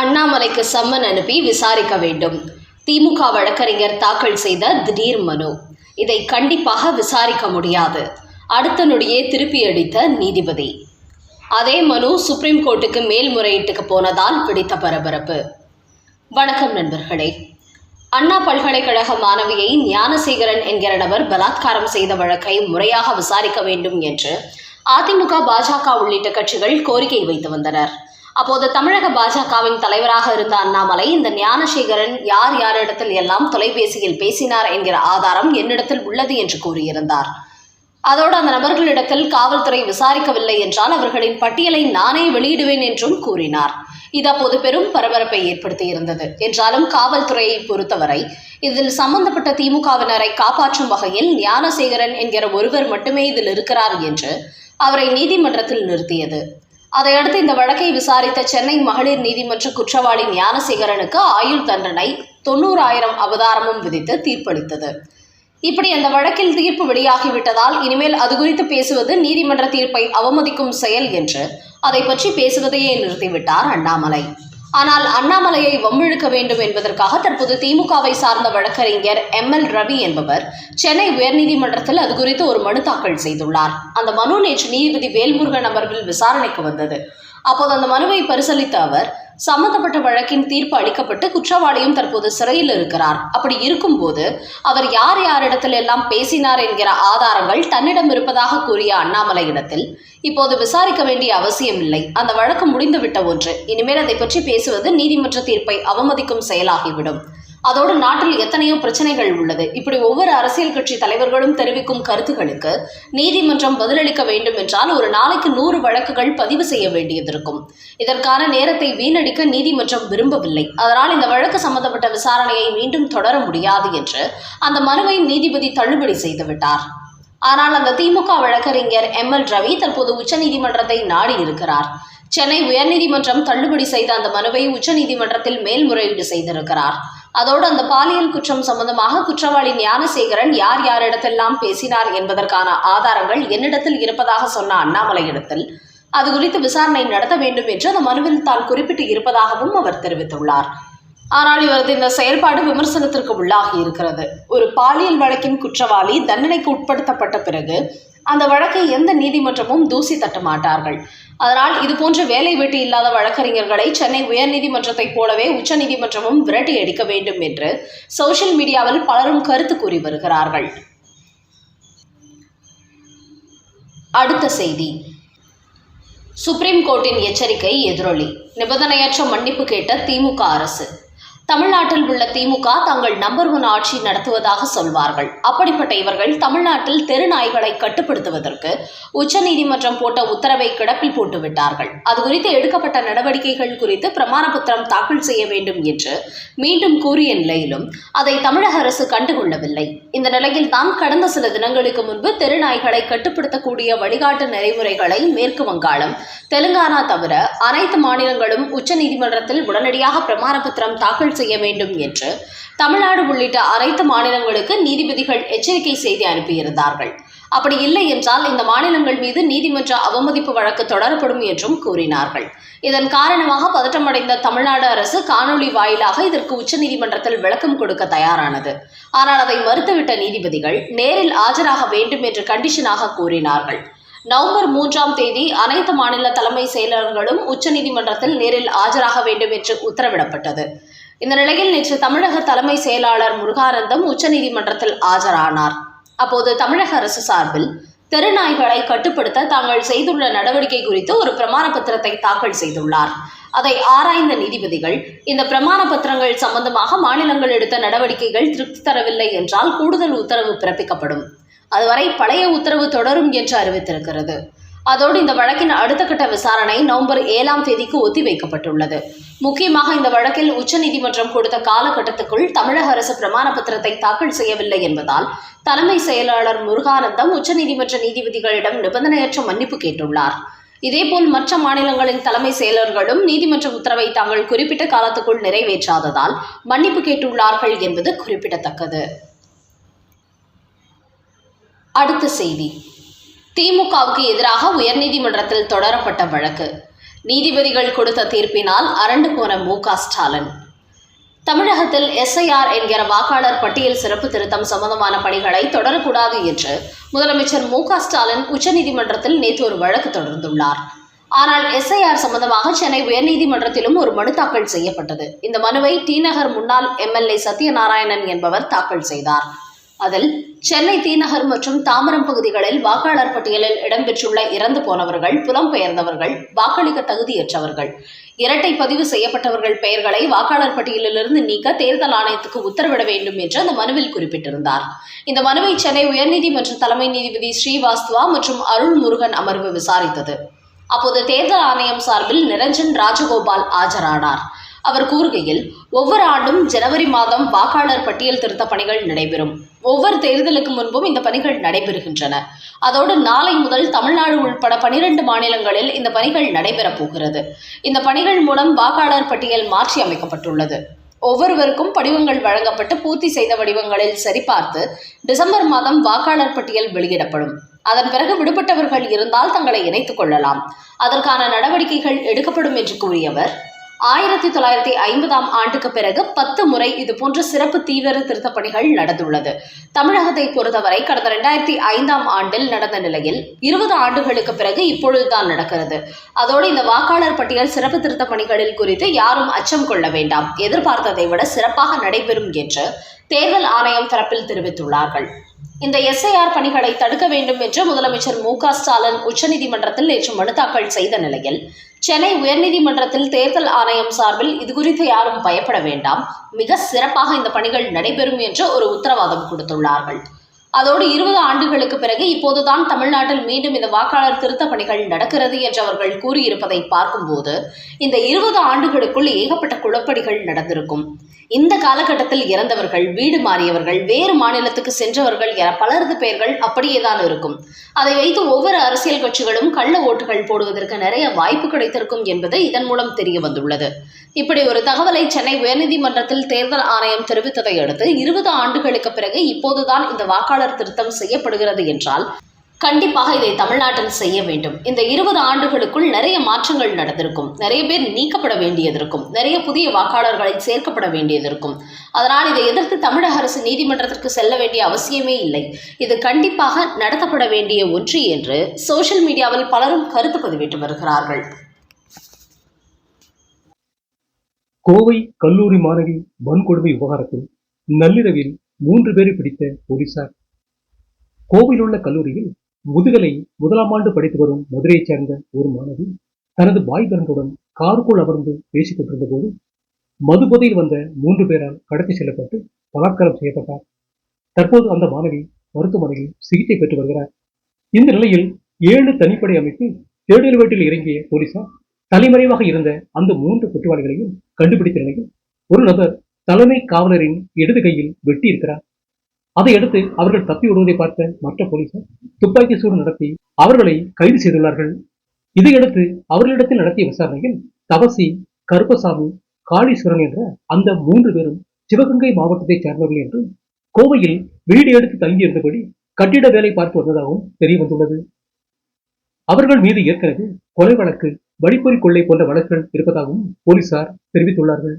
அண்ணாமலைக்கு சம்மன் அனுப்பி விசாரிக்க வேண்டும். திமுக வழக்கறிஞர் தாக்கல் செய்த திடீர் மனு. இதை கண்டிப்பாக விசாரிக்க முடியாது. அடுத்த நொடியே திருப்பி அடித்த நீதிபதி. அதே மனு சுப்ரீம் கோர்ட்டுக்கு மேல்முறையீட்டுக்கு போனதால் பிடித்த பரபரப்பு. வணக்கம் நண்பர்களே. அண்ணா பல்கலைக்கழக மாணவியை ஞானசேகரன் என்கிற நபர் பலாத்காரம் செய்த வழக்கை முறையாக விசாரிக்க வேண்டும் என்று அதிமுக பாஜக உள்ளிட்ட கட்சிகள் கோரிக்கை வைத்து வந்தனர். அப்போது தமிழக பாஜகவின் தலைவராக இருந்த அண்ணாமலை இந்த ஞானசேகரன் யார் யாரிடத்தில் எல்லாம் தொலைபேசியில் பேசினார் என்கிற ஆதாரம் என்னிடத்தில் உள்ளது என்று கூறியிருந்தார். அதோடு அந்த நபர்களிடத்தில் காவல்துறை விசாரிக்கவில்லை என்றால் அவர்களின் பட்டியலை நானே வெளியிடுவேன் என்றும் கூறினார். இது அப்போது பெரும் பரபரப்பை ஏற்படுத்தியிருந்தது. என்றாலும் காவல்துறையை பொறுத்தவரை இதில் சம்பந்தப்பட்ட திமுகவினரை காப்பாற்றும் வகையில் ஞானசேகரன் என்கிற ஒருவர் மட்டுமே இதில் இருக்கிறார் என்று அவரை நீதிமன்றத்தில் நிறுத்தியது. அதையடுத்து இந்த வழக்கை விசாரித்த சென்னை மகளிர் நீதிமன்ற குற்றவாளி ஞானசேகரனுக்கு ஆயுள் தண்டனை தொண்ணூறாயிரம் அவதாரமும் விதித்து தீர்ப்பளித்தது. இப்படி அந்த வழக்கில் தீர்ப்பு வெளியாகிவிட்டதால் இனிமேல் அது குறித்து பேசுவது நீதிமன்ற தீர்ப்பை அவமதிக்கும் செயல் என்று அதை பற்றி பேசுவதையே நிறுத்திவிட்டார் அண்ணாமலை. ஆனால் அண்ணாமலையை வம்பிழுக்க வேண்டும் என்பதற்காக தற்போது திமுகவை சார்ந்த வழக்கறிஞர் எம் எல் ரவி என்பவர் சென்னை உயர்நீதிமன்றத்தில் அது குறித்து ஒரு மனு தாக்கல் செய்துள்ளார். அந்த மனு நேற்று நீதிபதி வேல்முருகன் அமர்வில் விசாரணைக்கு வந்தது. அப்போது அந்த மனுவை பரிசீலித்த அவர் சம்பந்தப்பட்ட வழக்கின் தீர்ப்பு அளிக்கப்பட்டு குற்றவாளியும் தற்போது சிறையில் இருக்கிறார். அப்படி இருக்கும்போது அவர் யார் யாரிடத்தில் எல்லாம் பேசினார் என்கிற ஆதாரங்கள் தன்னிடம் இருப்பதாக கூறிய அண்ணாமலையிடத்தில் இப்போது விசாரிக்க வேண்டிய அவசியம் இல்லை. அந்த வழக்கு முடிந்துவிட்ட ஒன்று இனிமேல் அதை பற்றி பேசுவது நீதிமன்ற தீர்ப்பை அவமதிக்கும் செயலாகிவிடும். அதோடு நாட்டில் எத்தனையோ பிரச்சனைகள் உள்ளது. இப்படி ஒவ்வொரு அரசியல் கட்சி தலைவர்களும் தெரிவிக்கும் கருத்துகளுக்கு நீதிமன்றம் பதிலளிக்க வேண்டும் என்றால் ஒரு நாளைக்கு நூறு வழக்குகள் பதிவு செய்ய வேண்டியதிருக்கும். இதற்கான நேரத்தை வீணடிக்க நீதிமன்றம் விரும்பவில்லை. அதனால் இந்த வழக்கு சம்பந்தப்பட்ட விசாரணையை மீண்டும் தொடர முடியாது என்று அந்த மனுவை நீதிபதி தள்ளுபடி செய்துவிட்டார் ஆனால் அந்த திமுக வழக்கறிஞர் எம். எல். ரவி தற்போது உச்சநீதிமன்றத்தை நாடி இருக்கிறார். சென்னை உயர்நீதிமன்றம் தள்ளுபடி செய்த அந்த மனுவை உச்சநீதிமன்றத்தில் மேல்முறையீடு செய்திருக்கிறார். அதோடு அந்த பாலியல் குற்றம் சம்பந்தமாக குற்றவாளி ஞானசேகரன் யார் யாரிடத்தெல்லாம் பேசினார் என்பதற்கான ஆதாரங்கள் என்னிடத்தில் இருப்பதாக சொன்ன அண்ணாமலையிடத்தில் அது குறித்து விசாரணை நடத்த வேண்டும் என்று அந்த மனுவில் தான் குறிப்பிட்டு இருப்பதாகவும் அவர் தெரிவித்துள்ளார். ஆனால் இவரது இந்த செயல்பாடு விமர்சனத்திற்கு உள்ளாகி இருக்கிறது. ஒரு பாலியல் வழக்கின் குற்றவாளி தண்டனைக்கு உட்படுத்தப்பட்ட பிறகு அந்த வழக்கை எந்த நீதிமன்றமும் தூசி தட்ட மாட்டார்கள். அதனால் இது போன்ற வேலை வெட்டி இல்லாத வழக்கறிஞர்களை சென்னை உயர்நீதிமன்றத்தைப் போலவே உச்சநீதிமன்றமும் விரட்டி அடிக்க வேண்டும் என்று சோஷியல் மீடியாவில் பலரும் கருத்து கூறி வருகிறார்கள். அடுத்த செய்தி. சுப்ரீம் கோர்ட்டின் எச்சரிக்கை எதிரொலி. நிபந்தனையற்ற மன்னிப்பு கேட்ட திமுக அரசு. தமிழ்நாட்டில் உள்ள திமுக தங்கள் நம்பர் ஒன் ஆட்சி நடத்துவதாக சொல்வார்கள். அப்படிப்பட்ட இவர்கள் தமிழ்நாட்டில் தெரு நாய்களை கட்டுப்படுத்துவதற்கு உச்சநீதிமன்றம் போட்ட உத்தரவை கிடப்பில் போட்டுவிட்டார்கள் அது குறித்து எடுக்கப்பட்ட நடவடிக்கைகள் குறித்து பிரமாண பத்திரம் தாக்கல் செய்ய வேண்டும் என்று மீண்டும் கூறிய நிலையிலும் அதை தமிழக அரசு கண்டுகொள்ளவில்லை. இந்த நிலையில் தான் கடந்த சில தினங்களுக்கு முன்பு தெரு நாய்களை கட்டுப்படுத்தக்கூடிய வழிகாட்டு நெறிமுறைகளை மேற்கு வங்காளம் தெலுங்கானா தவிர அனைத்து மாநிலங்களும் உச்சநீதிமன்றத்தில் உடனடியாக பிரமாண பத்திரம் தாக்கல் செய்ய வேண்டும் என்று தமிழ்நாடு உள்ளிட்ட அனைத்து மாநிலங்களுக்கு நீதிபதிகள் எச்சரிக்கை செய்தி அனுப்பியிருந்தார்கள். அப்படி இல்லை என்றால் இந்த மாநிலங்கள் மீது நீதிமன்ற அவமதிப்பு வழக்கு தொடரப்படும் என்றும் கூறினார்கள். இதன் காரணமாக பதற்றமடைந்த தமிழ்நாடு அரசு காணொலி வாயிலாக இதற்கு உச்சநீதிமன்றத்தில் விளக்கம் கொடுக்க தயாரானது. ஆனால் அதை மறுத்துவிட்ட நீதிபதிகள் நேரில் ஆஜராக வேண்டும் என்று கண்டிஷனாக கூறினார்கள். நவம்பர் மூன்றாம் தேதி அனைத்து மாநில தலைமை செயலர்களும் உச்சநீதிமன்றத்தில் நேரில் ஆஜராக வேண்டும் என்று உத்தரவிடப்பட்டது. இந்த நிலையில் நேற்று தமிழக தலைமை செயலாளர் முருகானந்தம் உச்சநீதிமன்றத்தில் ஆஜரானார். அப்போது தமிழக அரசு சார்பில் தெருநாய்களை கட்டுப்படுத்த தாங்கள் செய்துள்ள நடவடிக்கை குறித்து ஒரு பிரமாண பத்திரத்தை தாக்கல் செய்துள்ளார். அதை ஆராய்ந்த நீதிபதிகள் இந்த பிரமாண பத்திரங்கள் சம்பந்தமாக மாநிலங்கள் எடுத்த நடவடிக்கைகள் திருப்தி தரவில்லை என்றால் கூடுதல் உத்தரவு பிறப்பிக்கப்படும். அதுவரை பழைய உத்தரவு தொடரும் என்று அறிவித்திருக்கிறது. அதோடு இந்த வழக்கின் அடுத்த கட்ட விசாரணை நவம்பர் ஏழாம் தேதிக்கு ஒத்திவைக்கப்பட்டுள்ளது. முக்கியமாக இந்த வழக்கில் உச்சநீதிமன்றம் கொடுத்த காலகட்டத்துக்குள் தமிழக அரசு பிரமாண பத்திரத்தை தாக்கல் செய்யவில்லை என்பதால் தலைமை செயலாளர் முருகானந்தம் உச்சநீதிமன்ற நீதிபதிகளிடம் நிபந்தனையற்ற மன்னிப்பு கேட்டுள்ளார். இதேபோல் மற்ற மாநிலங்களின் தலைமை செயலர்களும் நீதிமன்ற உத்தரவை தாங்கள் குறிப்பிட்ட காலத்துக்குள் நிறைவேற்றாததால் மன்னிப்பு கேட்டுள்ளார்கள் என்பது குறிப்பிடத்தக்கது. அடுத்த செய்தி. திமுகவுக்கு எதிராக உயர்நீதிமன்றத்தில் தொடரப்பட்ட வழக்கு. நீதிபதிகள் கொடுத்த தீர்ப்பினால் அரண்டு போன மு க ஸ்டாலின். தமிழகத்தில் எஸ்ஐஆர் என்கிற வாக்காளர் பட்டியல் சிறப்பு திருத்தம் சம்பந்தமான பணிகளை தொடரக்கூடாது என்று முதலமைச்சர் மு க ஸ்டாலின் உச்சநீதிமன்றத்தில் நேற்று ஒரு வழக்கு தொடர்ந்துள்ளார். ஆனால் எஸ்ஐஆர் சம்பந்தமாக சென்னை உயர்நீதிமன்றத்திலும் ஒரு மனு தாக்கல் செய்யப்பட்டது. இந்த மனுவை டி நகர் முன்னாள் எம்எல்ஏ சத்யநாராயணன் என்பவர் தாக்கல் செய்தார். அதில் சென்னை தீநகர் மற்றும் தாம்பரம் பகுதிகளில் வாக்காளர் பட்டியலில் இடம்பெற்றுள்ள இறந்து போனவர்கள் புலம்பெயர்ந்தவர்கள் வாக்களிக்க தகுதியற்றவர்கள். இரட்டை பதிவு செய்யப்பட்டவர்கள் பெயர்களை வாக்காளர் பட்டியலிலிருந்து நீக்க தேர்தல் ஆணையத்துக்கு உத்தரவிட வேண்டும் என்று அந்த மனுவில் குறிப்பிட்டிருந்தார். இந்த மனுவை சென்னை உயர்நீதிமன்ற தலைமை நீதிபதி ஸ்ரீவாஸ்துவா மற்றும் அருள் முருகன் அமர்வு விசாரித்தது. அப்போது தேர்தல் ஆணையம் சார்பில் நிரஞ்சன் ராஜகோபால் ஆஜரானார். அவர் கூறுகையில் ஒவ்வொரு ஆண்டும் ஜனவரி மாதம் வாக்காளர் பட்டியல் திருத்த பணிகள் நடைபெறும். ஒவ்வொரு தேர்தலுக்கு முன்பும் இந்த பணிகள் நடைபெறுகின்றன. அதோடு நாளை முதல் தமிழ்நாடு உட்பட பனிரெண்டு மாநிலங்களில் இந்த பணிகள் நடைபெறப் போகிறது. இந்த பணிகள் மூலம் வாக்காளர் பட்டியல் மாற்றி அமைக்கப்பட்டுள்ளது. ஒவ்வொருவருக்கும் படிவங்கள் வழங்கப்பட்டு பூர்த்தி செய்த வடிவங்களில் சரிபார்த்து டிசம்பர் மாதம் வாக்காளர் பட்டியல் வெளியிடப்படும். அதன் பிறகு விடுபட்டவர்கள் இருந்தால் தங்களை இணைத்துக் கொள்ளலாம். அதற்கான நடவடிக்கைகள் எடுக்கப்படும் என்று கூறியவர் ஆயிரத்தி தொள்ளாயிரத்தி ஐம்பதாம் ஆண்டுக்கு பிறகு பத்து முறை இதுபோன்ற சிறப்பு தீவிர திருத்தப் பணிகள் நடந்துள்ளது. தமிழகத்தை பொறுத்தவரை கடந்த ரெண்டாயிரத்தி ஐந்தாம் ஆண்டில் நடந்த நிலையில் இருபது ஆண்டுகளுக்கு பிறகு இப்பொழுதுதான் நடக்கிறது. அதோடு இந்த வாக்காளர் பட்டியல் சிறப்பு திருத்த பணிகளில் குறித்து யாரும் அச்சம் கொள்ள வேண்டாம். எதிர்பார்த்ததை விட சிறப்பாக நடைபெறும் என்று தேர்தல் ஆணையம் தரப்பில் தெரிவித்துள்ளார்கள். இந்த எஸ்ஐஆர் பணிகளை தடுக்க வேண்டும் என்று முதலமைச்சர் மு க ஸ்டாலின் உச்சநீதிமன்றத்தில் நேற்று மனு தாக்கல் செய்த நிலையில் சென்னை உயர்நீதிமன்றத்தில் தேர்தல் ஆணையம் சார்பில் இதுகுறித்து யாரும் பயப்பட வேண்டாம். மிக சிறப்பாக இந்த பணிகள் நடைபெறும் என்று ஒரு உத்தரவாதம் கொடுத்துள்ளார்கள். அதோடு இருபது ஆண்டுகளுக்கு பிறகு இப்போதுதான் தமிழ்நாட்டில் மீண்டும் இந்த வாக்காளர் திருத்த பணிகள் நடக்கிறது என்று அவர்கள் கூறியிருப்பதை பார்க்கும்போது இந்த இருபது ஆண்டுகளுக்குள் ஏகப்பட்ட குழப்படிகள் நடந்திருக்கும். இந்த காலகட்டத்தில் இறந்தவர்கள் வீடு மாறியவர்கள் வேறு மாநிலத்துக்கு சென்றவர்கள் என பலரது பெயர்கள் அப்படியே தான் இருக்கும். அதை வைத்து ஒவ்வொரு அரசியல் கட்சிகளும் கள்ள ஓட்டுகள் போடுவதற்கு நிறைய வாய்ப்பு கிடைத்திருக்கும் என்பது இதன் மூலம் தெரிய வந்துள்ளது. இப்படி ஒரு தகவலை சென்னை உயர்நீதிமன்றத்தில் தேர்தல் ஆணையம் தெரிவித்ததை அடுத்து இருபது ஆண்டுகளுக்கு பிறகு இப்போதுதான் இந்த வாக்காளர் திருத்தம் செய்யப்படுகிறது என்றால் கண்டிப்பாக இதை தமிழ்நாட்டில் செய்ய வேண்டும். இந்த இருபது ஆண்டுகளுக்குள் நிறைய மாற்றங்கள் நடந்திருக்கும். நிறைய பேர் நீக்கப்பட வேண்டியது இருக்கும் நிறைய புதிய வாக்காளர்களை சேர்க்கப்பட வேண்டியது இருக்கும் அதனால் இதை எதிர்த்து தமிழக அரசு நீதிமன்றத்திற்கு செல்ல வேண்டிய அவசியமே இல்லை. இது கண்டிப்பாக நடத்தப்பட வேண்டிய ஒன்று என்று சோசியல் மீடியாவில் பலரும் கருத்து பதிவிட்டு வருகிறார்கள். கோவை கல்லூரி மாணவி வன்கொடுமை விவகாரத்தில் நள்ளிரவில் மூன்று பேரை பிடித்த போலீசார் கோவில் உள்ள கல்லூரியில் முதுகலை முதலாம் ஆண்டு படித்து வரும் மதுரையைச் சேர்ந்த ஒரு மாணவி தனது பாய் ஃப்ரெண்டுடன் காருக்குள் அமர்ந்து பேசிக் கொண்டிருந்த போது மதுபோதையில் வந்த மூன்று பேரால் கடத்தி செல்லப்பட்டு பலாத்காரம் செய்யப்பட்டார். தற்போது அந்த மாணவி மருத்துவமனையில் சிகிச்சை பெற்று வருகிறார். இந்த நிலையில் ஏழு தனிப்படை அமைத்து தேடுதல் வேட்டில் இறங்கிய போலீசார் தலைமறைவாக இருந்த அந்த மூன்று குற்றவாளிகளையும் கண்டுபிடித்த நிலையில் ஒரு நபர் தலைமை காவலரின் இடது கையில் வெட்டி இருக்கிறார் அதையடுத்து அவர்கள் தப்பி விடுவதை பார்த்த மற்ற போலீசார் துப்பாக்கி சூடு நடத்தி அவர்களை கைது செய்துள்ளார்கள். இதையடுத்து அவர்களிடத்தில் நடத்திய விசாரணையில் தவசி கருப்பசாமி காளீஸ்வரன் என்ற அந்த மூன்று பேரும் சிவகங்கை மாவட்டத்தைச் சேர்ந்தவர்கள் என்று கோவையில் வீடு எடுத்து தங்கியிருந்தபடி கட்டிட வேலை பார்த்து வந்ததாகவும் தெரிய வந்துள்ளது. அவர்கள் மீது ஏற்கனவே கொலை வழக்கு வழிப்பறி கொள்ளை போன்ற வழக்குகள் இருப்பதாகவும் போலீசார் தெரிவித்துள்ளார்கள்.